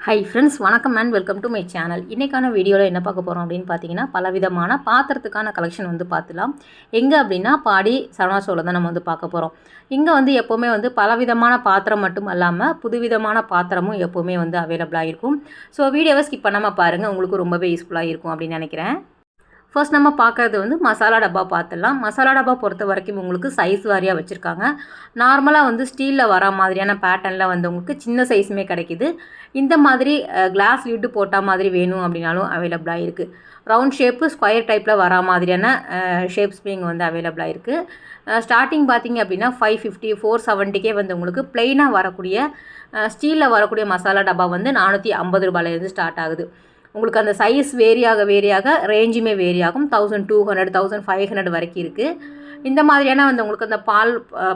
High friends வணக்கம் and welcome to my channel இன்றைக்கான வீடியோவில் என்ன பார்க்க போகிறோம் அப்படின்னு பார்த்தீங்கன்னா பலவிதமான பாத்திரத்துக்கான கலெக்ஷன் வந்து பார்த்துலாம் எங்கே அப்படின்னா பாடி சரவணாசோவில் தான் நம்ம வந்து பார்க்க போகிறோம் இங்கே வந்து எப்போவுமே வந்து பலவிதமான பாத்திரம் மட்டும் இல்லாமல் புதுவிதமான பாத்திரமும் எப்போவுமே வந்து அவைலபிளாக இருக்கும். ஸோ வீடியோவை ஸ்கிப் பண்ணாமல் பாருங்கள் உங்களுக்கு ரொம்பவே யூஸ்ஃபுல்லாக இருக்கும் அப்படின்னு நினைக்கிறேன். ஃபர்ஸ்ட் நம்ம பார்க்குறது வந்து மசாலா டப்பா பார்த்துடலாம் மசாலா டப்பா பொறுத்த வரைக்கும் உங்களுக்கு சைஸ் வாரியாக வச்சுருக்காங்க. நார்மலாக வந்து ஸ்டீலில் வர மாதிரியான பேட்டர்னில் வந்து உங்களுக்கு சின்ன சைஸுமே கிடைக்கிது. இந்த மாதிரி கிளாஸ் லிட்டு போட்டால் மாதிரி வேணும் அப்படின்னாலும் அவைலபிளாக இருக்குது ரவுண்ட் ஷேப்பு ஸ்கொயர் டைப்பில் வர மாதிரியான ஷேப்ஸுமே இங்கே வந்து அவைலபிளாக இருக்குது ஸ்டார்டிங் பார்த்தீங்க அப்படின்னா ஃபைவ் ஃபிஃப்டி ஃபோர் செவன்ட்டிக்கே வந்து உங்களுக்கு ப்ளெயினாக வரக்கூடிய ஸ்டீலில் வரக்கூடிய மசாலா டப்பா வந்து நானூற்றி ஐம்பது ரூபாயிலேருந்து ஸ்டார்ட் ஆகுது. உங்களுக்கு அந்த சைஸ் வேரியாக வேரியாக ரேஞ்சுமே வேரி ஆகும் thousand two hundred thousand five hundred வரைக்கும் இருக்குது இந்த மாதிரியான வந்து உங்களுக்கு அந்த பால்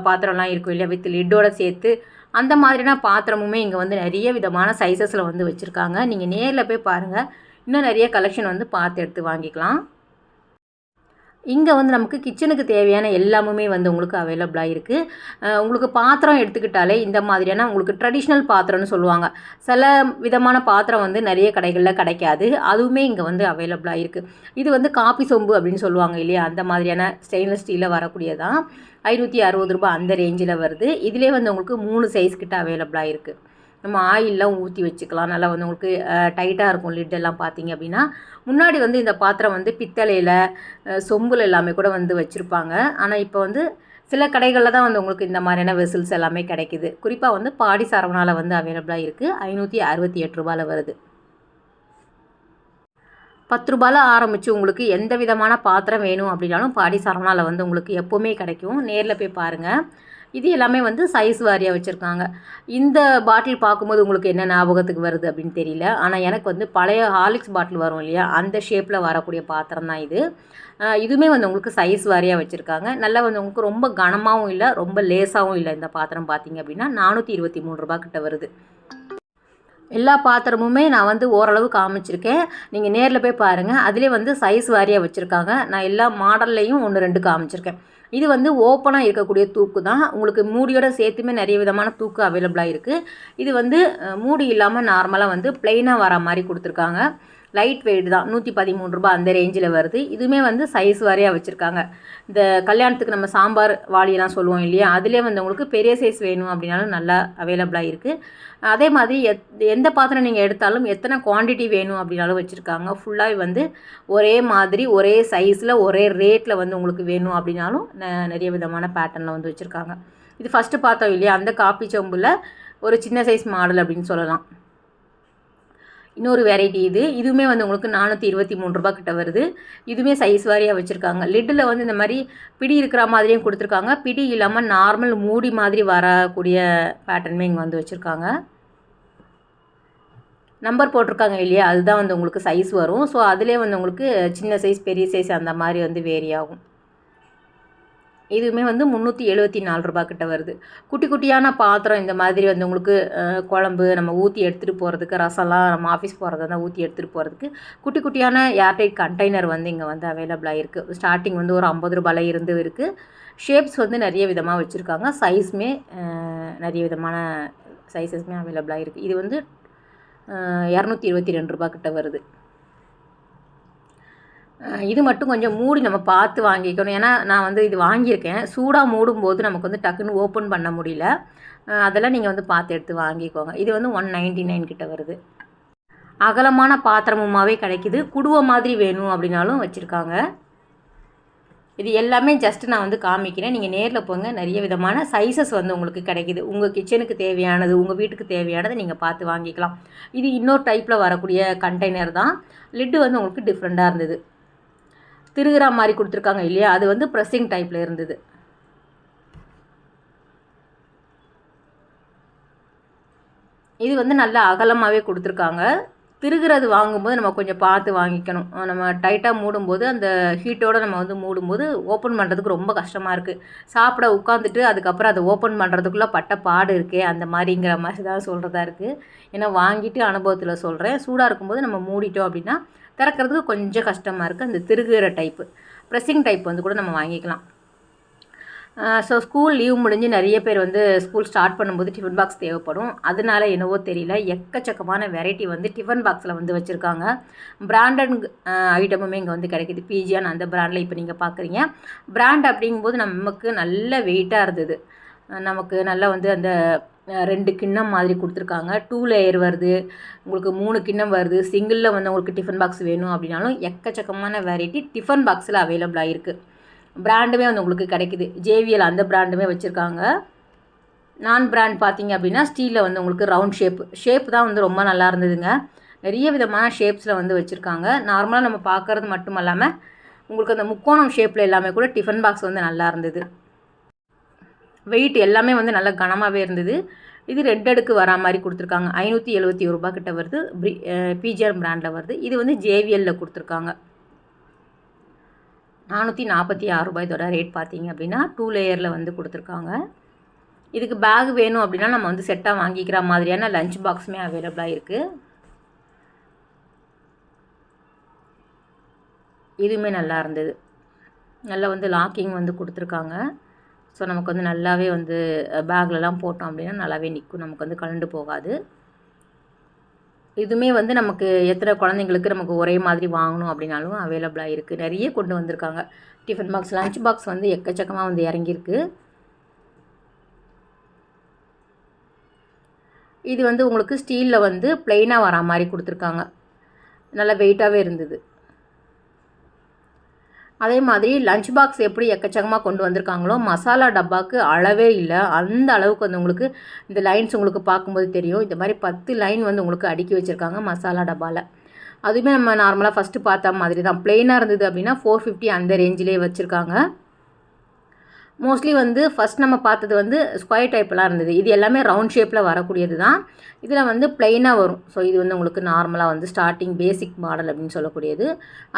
பாத்திரம்லாம் இருக்கும் இல்லையா? வித் லிட்டோட சேர்த்து அந்த மாதிரியான பாத்திரமுமே இங்கே வந்து நிறைய விதமான சைஸஸில் வந்து வச்சுருக்காங்க. நீங்கள் நேரில் போய் பாருங்கள் இன்னும் நிறைய கலெக்ஷன் வந்து பார்த்து எடுத்து வாங்கிக்கலாம். இங்கே வந்து நமக்கு கிச்சனுக்கு தேவையான எல்லாமுமே வந்து உங்களுக்கு அவைலபிளாக இருக்குது உங்களுக்கு பாத்திரம் எடுத்துக்கிட்டாலே இந்த மாதிரியான உங்களுக்கு ட்ரெடிஷ்னல் பாத்திரம்னு சொல்லுவாங்க. சில விதமான பாத்திரம் வந்து நிறைய கடைகளில் கிடைக்காது. அதுவுமே இங்கே வந்து அவைலபிளாக இருக்குது இது வந்து காப்பி சொம்பு அப்படின்னு சொல்லுவாங்க இல்லையா? அந்த மாதிரியான ஸ்டெயின்லெஸ் ஸ்டீலில் வரக்கூடியதான் ஐநூற்றி அறுபது ரூபாய் அந்த ரேஞ்சில் வருது. இதிலே வந்து உங்களுக்கு மூணு சைஸ் கிட்ட அவைலபிளாக இருக்குது நம்ம ஆயிலெலாம் ஊற்றி வச்சுக்கலாம். நல்லா வந்து உங்களுக்கு டைட்டாக இருக்கும் லிட் எல்லாம் பார்த்தீங்க அப்படின்னா. முன்னாடி வந்து இந்த பாத்திரம் வந்து பித்தளையில் சொம்பில் எல்லாமே கூட வந்து வச்சுருப்பாங்க. ஆனால் இப்போ வந்து சில கடைகளில் தான் வந்து உங்களுக்கு இந்த மாதிரியான வெசில்ஸ் எல்லாமே கிடைக்குது. குறிப்பாக வந்து பாடி சரவணாவில் வந்து அவைலபிளாக இருக்குது ஐநூற்றி அறுபத்தி எட்டு ரூபாயில் வருது. பத்து ரூபாயில் ஆரம்பித்து உங்களுக்கு எந்த விதமான பாத்திரம் வேணும் அப்படின்னாலும் பாடி சரவணாவில் வந்து உங்களுக்கு எப்போவுமே கிடைக்கும். நேரில் போய் பாருங்கள் இது எல்லாமே வந்து சைஸ் வாரியாக வச்சுருக்காங்க. இந்த பாட்டில் பார்க்கும்போது உங்களுக்கு என்ன ஞாபகத்துக்கு வருது அப்படின்னு தெரியல. ஆனால் எனக்கு வந்து பழைய ஹாலிக்ஸ் பாட்டில் வரும் இல்லையா? அந்த ஷேப்பில் வரக்கூடிய பாத்திரம் தான் இது. இதுவுமே வந்து உங்களுக்கு சைஸ் வாரியாக வச்சுருக்காங்க. நல்லா வந்து உங்களுக்கு ரொம்ப கனமாகவும் இல்லை ரொம்ப லேஸாகவும் இல்லை இந்த பாத்திரம் பார்த்தீங்க அப்படின்னா நானூற்றி இருபத்தி மூணு ரூபா கிட்ட வருது. எல்லா பாத்திரமுமே நான் வந்து ஓரளவு காமிச்சிருக்கேன். நீங்கள் நேரில் போய் பாருங்கள் அதிலே வந்து சைஸ் வாரியாக வச்சுருக்காங்க. நான் எல்லா மாடல்லையும் ஒன்று ரெண்டு காமிச்சிருக்கேன். இது வந்து ஓப்பனாக இருக்கக்கூடிய தூக்கு தான் உங்களுக்கு மூடியோட சேர்த்துமே நிறைய விதமான தூக்கு அவைலபிளாக இருக்குது இது வந்து மூடி இல்லாமல் நார்மலாக வந்து பிளெயினாக வர மாதிரி கொடுத்துருக்காங்க. லைட் வெயிட் தான். நூற்றி பதிமூணு ரூபா அந்த ரேஞ்சில் வருது. இதுவுமே வந்து சைஸ் வரையாக வச்சுருக்காங்க. இந்த கல்யாணத்துக்கு நம்ம சாம்பார் வாளியெல்லாம் சொல்லுவோம் இல்லையா? அதிலே வந்து உங்களுக்கு பெரிய சைஸ் வேணும் அப்படின்னாலும் நல்லா அவைலபிளாக இருக்குது அதே மாதிரி எத் எந்த பாத்திரம் நீங்கள் எடுத்தாலும் எத்தனை குவான்டிட்டி வேணும் அப்படின்னாலும் வச்சுருக்காங்க. ஃபுல்லாக வந்து ஒரே மாதிரி ஒரே சைஸில் ஒரே ரேட்டில் வந்து உங்களுக்கு வேணும் அப்படின்னாலும் நிறைய விதமான பேட்டர்னில் வந்து வச்சுருக்காங்க. இது ஃபஸ்ட்டு பார்த்தோம் இல்லையா? அந்த காப்பி சொம்பில் ஒரு சின்ன சைஸ் மாடல் அப்படின்னு சொல்லலாம். இன்னொரு வெரைட்டி இது. இதுவுமே வந்து உங்களுக்கு நானூற்றி இருபத்தி மூணு ரூபா கிட்ட வருது. இதுவுமே சைஸ் வாரியாக வச்சுருக்காங்க. லிட்டில் வந்து இந்த மாதிரி பிடி இருக்கிற மாதிரியும் கொடுத்துருக்காங்க. பிடி இல்லாமல் நார்மல் மூடி மாதிரி வரக்கூடிய பேட்டர்னுமே இங்கே வந்து வச்சுருக்காங்க. நம்பர் போட்டிருக்காங்க இல்லையா? அதுதான் வந்து உங்களுக்கு சைஸ் வரும். ஸோ அதிலே வந்து உங்களுக்கு சின்ன சைஸ் பெரிய சைஸ் அந்த மாதிரி வந்து வேரி ஆகும். இதுவுமே வந்து முந்நூற்றி எழுபத்தி நாலு ரூபா கிட்ட வருது. குட்டி குட்டியான பாத்திரம் இந்த மாதிரி வந்து உங்களுக்கு குழம்பு நம்ம ஊற்றி எடுத்துகிட்டு போகிறதுக்கு ரசம்லாம் நம்ம ஆஃபீஸ் போகிறதா ஊற்றி எடுத்துகிட்டு போகிறதுக்கு குட்டி குட்டியான ஏர்டைட் கண்டெய்னர் வந்து இங்கே வந்து அவைலபிளாக இருக்குது ஸ்டார்டிங் வந்து ஒரு ஐம்பது ரூபாயில் இருந்து இருக்குது ஷேப்ஸ் வந்து நிறைய விதமாக வச்சுருக்காங்க. சைஸுமே நிறைய விதமான சைஸஸ்மே அவைலபிளாக இருக்குது இது வந்து இரநூத்தி இருபத்தி ரெண்டு ரூபா கிட்ட வருது. இது மட்டும் கொஞ்சம் மூடி நம்ம பார்த்து வாங்கிக்கணும். ஏன்னா நான் வந்து இது வாங்கியிருக்கேன். சூடாக மூடும்போது நமக்கு வந்து டக்குன்னு ஓப்பன் பண்ண முடியல. அதெல்லாம் நீங்கள் வந்து பார்த்து எடுத்து வாங்கிக்கோங்க. இது வந்து ஒன் நைன்ட்டி நைன் கிட்ட வருது. அகலமான பாத்திரமுமாவே கிடைக்கிது. குடுவை மாதிரி வேணும் அப்படின்னாலும் வச்சுருக்காங்க. இது எல்லாமே ஜஸ்ட் நான் வந்து காமிக்கிறேன். நீங்கள் நேரில் போங்க. நிறைய விதமான சைஸஸ் வந்து உங்களுக்கு கிடைக்கிது. உங்கள் கிச்சனுக்கு தேவையானது உங்கள் வீட்டுக்கு தேவையானதை நீங்கள் பார்த்து வாங்கிக்கலாம். இது இன்னொரு டைப்பில் வரக்கூடிய கண்டெய்னர் தான். லிட்டு வந்து உங்களுக்கு டிஃப்ரெண்ட்டாக இருந்தது. திருகிற மாதிரி கொடுத்துருக்காங்க இல்லையா? அது வந்து ப்ரெஸ்ஸிங் டைப்பில் இருந்தது. இது வந்து நல்லா அகலமாகவே கொடுத்துருக்காங்க. திருகிறது வாங்கும்போது நம்ம கொஞ்சம் பார்த்து வாங்கிக்கணும். நம்ம டைட்டாக மூடும்போது அந்த ஹீட்டோடு நம்ம வந்து மூடும்போது ஓப்பன் பண்ணுறதுக்கு ரொம்ப கஷ்டமாக இருக்குது சாப்பிட உட்காந்துட்டு அதுக்கப்புறம் அதை ஓப்பன் பண்ணுறதுக்குள்ளே பட்ட பாடு இருக்கே அந்த மாதிரிங்கிற மாதிரி தான் சொல்கிறதா இருக்குது ஏன்னா வாங்கிட்டு அனுபவத்தில் சொல்கிறேன் சூடாக இருக்கும்போது நம்ம மூடிட்டோம் அப்படின்னா திறக்கிறதுக்கு கொஞ்சம் கஷ்டமாக இருக்குது அந்த திருகுற டைப்பு ப்ரெஸ்ஸிங் டைப் வந்து கூட நம்ம வாங்கிக்கலாம். ஸோ ஸ்கூல் லீவ் முடிஞ்சு நிறைய பேர் வந்து ஸ்கூல் ஸ்டார்ட் பண்ணும்போது டிஃபன் பாக்ஸ் தேவைப்படும். அதனால என்னவோ தெரியல. எக்கச்சக்கமான வெரைட்டி வந்து டிஃபன் பாக்ஸில் வந்து வச்சுருக்காங்க. பிராண்டட் ஐட்டமுமே இங்கே வந்து கிடைக்கிது. பிஜியான் அந்த பிராண்டில் இப்போ நீங்கள் பார்க்குறீங்க பிராண்ட் அப்படிங்கும்போது நமக்கு நல்ல வெயிட்டாக இருந்தது. நமக்கு நல்லா வந்து அந்த ரெண்டு கிண்ணம் மாதிரி கொடுத்துருக்காங்க. டூ லேயர் வருது. உங்களுக்கு மூணு கிண்ணம் வருது. சிங்கிளில் வந்து உங்களுக்கு டிஃபன் பாக்ஸ் வேணும் அப்படின்னாலும் எக்கச்சக்கமான வெரைட்டி டிஃபன் பாக்ஸில் அவைலபிளாக இருக்குது பிராண்டுமே வந்து உங்களுக்கு கிடைக்குது. ஜேவிஎல் அந்த பிராண்டுமே வச்சுருக்காங்க. நான் பிராண்ட் பார்த்தீங்க அப்படின்னா ஸ்டீலில் வந்து உங்களுக்கு ரவுண்ட் ஷேப் ஷேப் தான் வந்து ரொம்ப நல்லா இருந்ததுங்க. நிறைய விதமான ஷேப்ஸில் வந்து வச்சுருக்காங்க. நார்மலாக நம்ம பார்க்குறது மட்டும் இல்லாமல் உங்களுக்கு அந்த முக்கோணம் ஷேப்பில் எல்லாமே கூட டிஃபன் பாக்ஸ் வந்து நல்லா இருந்தது. வெயிட் எல்லாமே வந்து நல்லா கனமாகவே இருந்தது. இது ரெட் அடுக்கு வரா மாதிரி கொடுத்துருக்காங்க. ஐநூற்றி எழுபத்தி ஒரு ரூபா கிட்ட வருது. பிஜிஆர் பிராண்டில் வருது. இது வந்து ஜேவிஎல்லில் கொடுத்துருக்காங்க. நானூற்றி நாற்பத்தி ஆறு ரூபாய் இதோட ரேட் பார்த்தீங்க அப்படின்னா டூ லேயரில் வந்து கொடுத்துருக்காங்க. இதுக்கு பேக் வேணும் அப்படின்னா நம்ம வந்து செட்டாக வாங்கிக்கிற மாதிரியான லஞ்ச் பாக்ஸுமே அவைலபிளாக இருக்குது இதுவுமே நல்லா இருந்தது. நல்லா வந்து லாக்கிங் வந்து கொடுத்துருக்காங்க. ஸோ நமக்கு வந்து நல்லாவே வந்து பேக்லலாம் போட்டோம் அப்படின்னா நல்லாவே நிற்கும் நமக்கு வந்து கலண்டு போகாது. இதுவுமே வந்து நமக்கு எத்தனை குழந்தைங்களுக்கு நமக்கு ஒரே மாதிரி வாங்கணும் அப்படின்னாலும் அவைலபிளாக இருக்குது நிறைய கொண்டு வந்திருக்காங்க. டிஃபன் பாக்ஸ் லஞ்ச் பாக்ஸ் வந்து எக்கச்சக்கமாக வந்து இறங்கியிருக்கு. இது வந்து உங்களுக்கு ஸ்டீலில் வந்து ப்ளெயினாக வரா மாதிரி கொடுத்துருக்காங்க. நல்லா வெயிட்டாகவே இருந்தது. அதே மாதிரி லஞ்ச் பாக்ஸ் எப்படி எக்கச்சக்கமாக கொண்டு வந்திருக்காங்களோ மசாலா டப்பாவுக்கு அளவே இல்லை. அந்த அளவுக்கு வந்து உங்களுக்கு இந்த லைன்ஸ் உங்களுக்கு பார்க்கும்போது தெரியும். இந்த மாதிரி பத்து லைன் வந்து உங்களுக்கு அடுக்கி வச்சுருக்காங்க மசாலா டப்பாவில் அதுவுமே நம்ம நார்மலாக ஃபஸ்ட்டு பார்த்த மாதிரி தான். ப்ளெயினாக இருந்தது அப்படின்னா ஃபோர் ஃபிஃப்டி அந்த ரேஞ்சிலே வச்சுருக்காங்க. மோஸ்ட்லி வந்து ஃபஸ்ட் நம்ம பார்த்தது வந்து ஸ்கொயர் டைப்லாம் இருந்தது. இது எல்லாமே ரவுண்ட் ஷேப்பில் வரக்கூடியது தான். இதில் வந்து ப்ளெயினாக வரும். ஸோ இது வந்து உங்களுக்கு நார்மலாக வந்து ஸ்டார்டிங் பேசிக் மாடல் அப்படின்னு சொல்லக்கூடியது.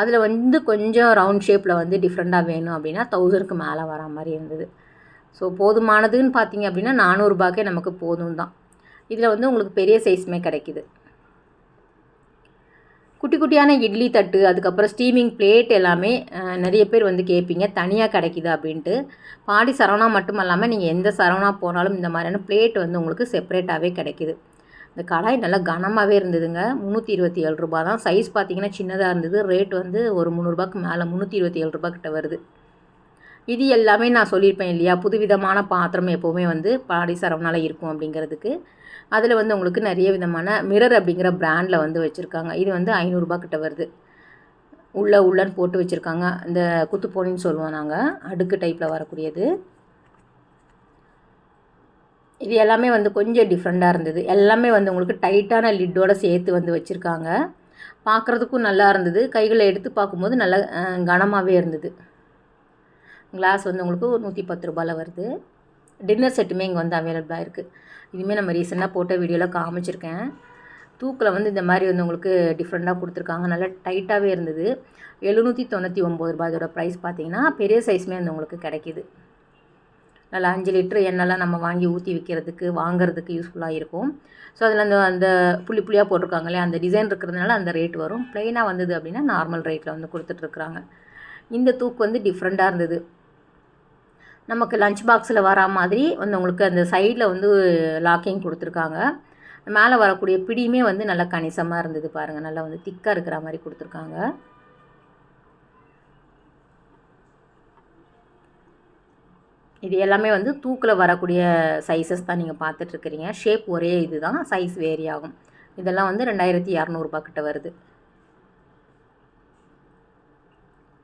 அதில் வந்து கொஞ்சம் ரவுண்ட் ஷேப்பில் வந்து டிஃப்ரெண்ட்டாக வேணும் அப்படின்னா தௌசண்ட்க்கு மேலே வர மாதிரி இருந்தது. ஸோ போதுமானதுன்னு பார்த்தீங்க அப்படின்னா நானூறுரூபாக்கே நமக்கு போதும் தான் இதில் வந்து உங்களுக்கு பெரிய சைஸுமே கிடைக்கிது. குட்டி குட்டியான இட்லி தட்டு அதுக்கப்புறம் ஸ்டீமிங் பிளேட் எல்லாமே நிறைய பேர் வந்து கேட்பீங்க தனியாக கிடைக்கிது அப்படின்ட்டு. பாடி சரவணா மட்டும் இல்லாமல் நீங்கள் எந்த சரவணா போனாலும் இந்த மாதிரியான பிளேட் வந்து உங்களுக்கு செப்பரேட்டாகவே கிடைக்கிது. இந்த கடாய் நல்லா கனமாகவே இருந்ததுங்க. முந்நூற்றி இருபத்தி ஏழு ரூபா தான். சைஸ் பார்த்தீங்கன்னா சின்னதாக இருந்தது. ரேட் வந்து ஒரு முந்நூறுபாக்கு மேலே முந்நூற்றி இருபத்தி ஏழு ரூபா கிட்ட வருது. இது எல்லாமே நான் சொல்லியிருப்பேன் இல்லையா? புதுவிதமான பாத்திரம் எப்போவுமே வந்து பாடி சரவணாவில் இருக்கும் அப்படிங்கிறதுக்கு. அதில் வந்து உங்களுக்கு நிறைய விதமான மிரர் அப்படிங்கிற ப்ராண்டில் வந்து வச்சுருக்காங்க. இது வந்து ஐநூறுரூபா கிட்ட வருது. உள்ளே உள்ளன்னு போட்டு வச்சுருக்காங்க. இந்த குத்துப்போனின்னு சொல்லுவோம் நாங்கள் அடுக்கு டைப்பில் வரக்கூடியது. இது எல்லாமே வந்து கொஞ்சம் டிஃப்ரெண்ட்டாக இருந்தது. எல்லாமே வந்து உங்களுக்கு டைட்டான லிட்டோடு சேர்த்து வந்து வச்சுருக்காங்க. பார்க்குறதுக்கும் நல்லா இருந்தது. கைகளை எடுத்து பார்க்கும்போது நல்லா கனமாகவே இருந்தது. கிளாஸ் வந்து உங்களுக்கு நூற்றி பத்து ரூபாயில் வருது. டின்னர் செட்டுமே இங்கே வந்து அவைலபிளாக இருக்குது இதுவுமே நம்ம ரீசெண்டாக போட்ட வீடியோவில் காமிச்சிருக்கேன். தூக்கில் வந்து இந்த மாதிரி வந்து உங்களுக்கு டிஃப்ரெண்ட்டாக கொடுத்துருக்காங்க. நல்லா டைட்டாகவே இருந்தது. எழுநூற்றி தொண்ணூற்றி ஒம்பது ரூபாய் அதோடய ப்ரைஸ் பார்த்தீங்கன்னா பெரிய சைஸ்மே வந்து உங்களுக்கு கிடைக்கிது. நல்லா அஞ்சு லிட்ரு எண்ணெய்லாம் நம்ம வாங்கி ஊற்றி விற்கிறதுக்கு வாங்குறதுக்கு யூஸ்ஃபுல்லாக இருக்கும். ஸோ அதில் அந்த அந்த புள்ளி புள்ளியாக போட்டிருக்காங்களே அந்த டிசைன் இருக்கிறதுனால அந்த ரேட் வரும். ப்ளெயினாக வந்தது அப்படின்னா நார்மல் ரேட்டில் வந்து கொடுத்துட்ருக்குறாங்க இந்த தூக்கு வந்து டிஃப்ரெண்ட்டாக இருந்தது. நமக்கு லஞ்ச் பாக்ஸில் வரா மாதிரி வந்து உங்களுக்கு அந்த சைடில் வந்து லாக்கிங் கொடுத்துருக்காங்க. மேலே வரக்கூடிய பிடியுமே வந்து நல்லா கணிசமாக இருந்தது பாருங்கள் நல்லா வந்து திக்காக இருக்கிற மாதிரி கொடுத்துருக்காங்க. இது எல்லாமே வந்து தூக்கில் வரக்கூடிய சைஸஸ் தான் நீங்கள் பார்த்துட்ருக்குறீங்க ஷேப் ஒரே இது தான் சைஸ் வேரி ஆகும். இதெல்லாம் வந்து ரெண்டாயிரத்தி இரநூறுபா கிட்ட வருது.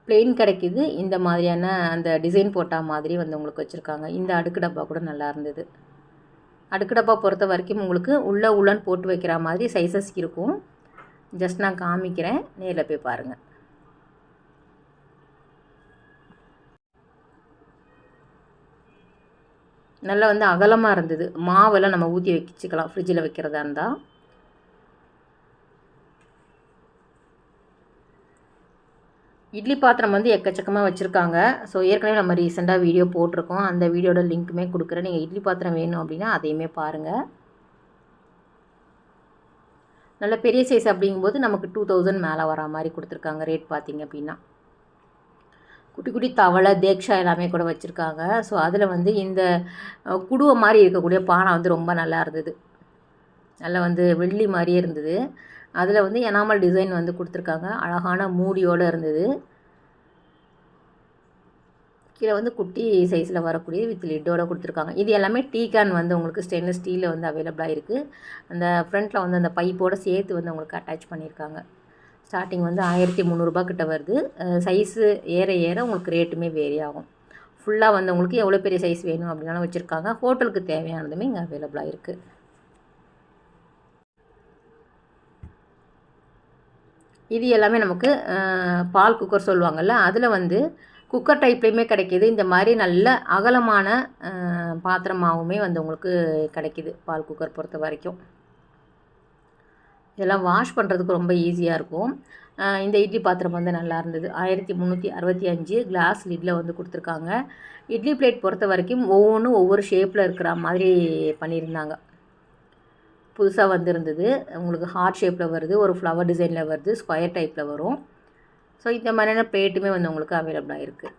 பிளெயின் கிடைக்கிது. இந்த மாதிரியான அந்த டிசைன் போட்டால் மாதிரி வந்து உங்களுக்கு வச்சுருக்காங்க. இந்த அடுக்கு டப்பா கூட நல்லா இருந்தது. அடுக்கு டப்பா பொறுத்த வரைக்கும் உங்களுக்கு உள்ளே உள்ளன் போட்டு வைக்கிற மாதிரி சைஸஸ் இருக்கும். ஜஸ்ட் நான் காமிக்கிறேன். நேரில் போய் பாருங்கள் நல்லா வந்து அகலமாக இருந்தது. மாவெல்லாம் நம்ம ஊற்றி வச்சுக்கலாம். ஃப்ரிட்ஜில் வைக்கிறதா இருந்தால் இட்லி பாத்திரம் வந்து எக்கச்சக்கமாக வச்சுருக்காங்க. ஸோ ஏற்கனவே நம்ம ரீசெண்டாக வீடியோ போட்டிருக்கோம். அந்த வீடியோட லிங்க்குமே கொடுக்குறேன். நீங்கள் இட்லி பாத்திரம் வேணும் அப்படின்னா அதையுமே பாருங்கள் நல்ல பெரிய சைஸ் அப்படிங்கும்போது நமக்கு டூ தௌசண்ட் மேலே வரா மாதிரி கொடுத்துருக்காங்க. ரேட் பார்த்திங்க அப்படின்னா. குட்டி குட்டி தவளை தேக்ஷா எல்லாமே கூட வச்சுருக்காங்க. ஸோ அதில் வந்து இந்த குடுவை மாதிரி இருக்கக்கூடிய பானை வந்து ரொம்ப நல்லா இருந்தது. நல்லா வந்து வெள்ளி மாதிரியே இருந்தது. அதில் வந்து எனாமல் டிசைன் வந்து கொடுத்துருக்காங்க. அழகான மூடியோடு இருந்தது. கீழே வந்து குட்டி சைஸில் வரக்கூடிய வித் லிட்டோட கொடுத்துருக்காங்க. இது எல்லாமே டீ கேன் வந்து உங்களுக்கு ஸ்டெயின்லெஸ் ஸ்டீலில் வந்து அவைலபிளாக இருக்குது அந்த ஃப்ரண்ட்டில் வந்து அந்த பைப்போடு சேர்த்து வந்து உங்களுக்கு அட்டாச் பண்ணியிருக்காங்க ஸ்டார்டிங் வந்து ஆயிரத்தி முந்நூறுரூபா கிட்ட வருது. சைஸு ஏற ஏற உங்களுக்கு ரேட்டுமே வேரி ஆகும். ஃபுல்லாக வந்து உங்களுக்கு எவ்வளோ பெரிய சைஸ் வேணும் அப்படின்னாலும் வச்சுருக்காங்க. ஹோட்டலுக்கு தேவையானதுமே இங்கே அவைலபிளாக இருக்குது இது எல்லாமே நமக்கு பால் குக்கர் சொல்லுவாங்கள்ல அதில் வந்து குக்கர் டைப்லேயுமே கிடைக்கிது. இந்த மாதிரி நல்ல அகலமான பாத்திரமாகவுமே வந்து உங்களுக்கு கிடைக்கிது பால் குக்கர் பொறுத்த வரைக்கும். இதெல்லாம் வாஷ் பண்ணுறதுக்கு ரொம்ப ஈஸியாக இருக்கும். இந்த இட்லி பாத்திரம் வந்து நல்லா இருந்தது. ஆயிரத்தி முந்நூற்றி அறுபத்தி அஞ்சு கிளாஸ் லிட்டில் வந்து கொடுத்துருக்காங்க. இட்லி பிளேட் பொறுத்த வரைக்கும் ஒவ்வொன்றும் ஒவ்வொரு ஷேப்பில் இருக்கிற மாதிரி பண்ணியிருந்தாங்க. புதுசாக வந்திருந்தது. உங்களுக்கு ஹார்ட் ஷேப்பில் வருது ஒரு ஃப்ளவர் டிசைனில் வருது ஸ்கொயர் டைப்பில் வரும். ஸோ இந்த மாதிரியான பிளேட்டுமே வந்து உங்களுக்கு அவைலபிளாக இருக்குது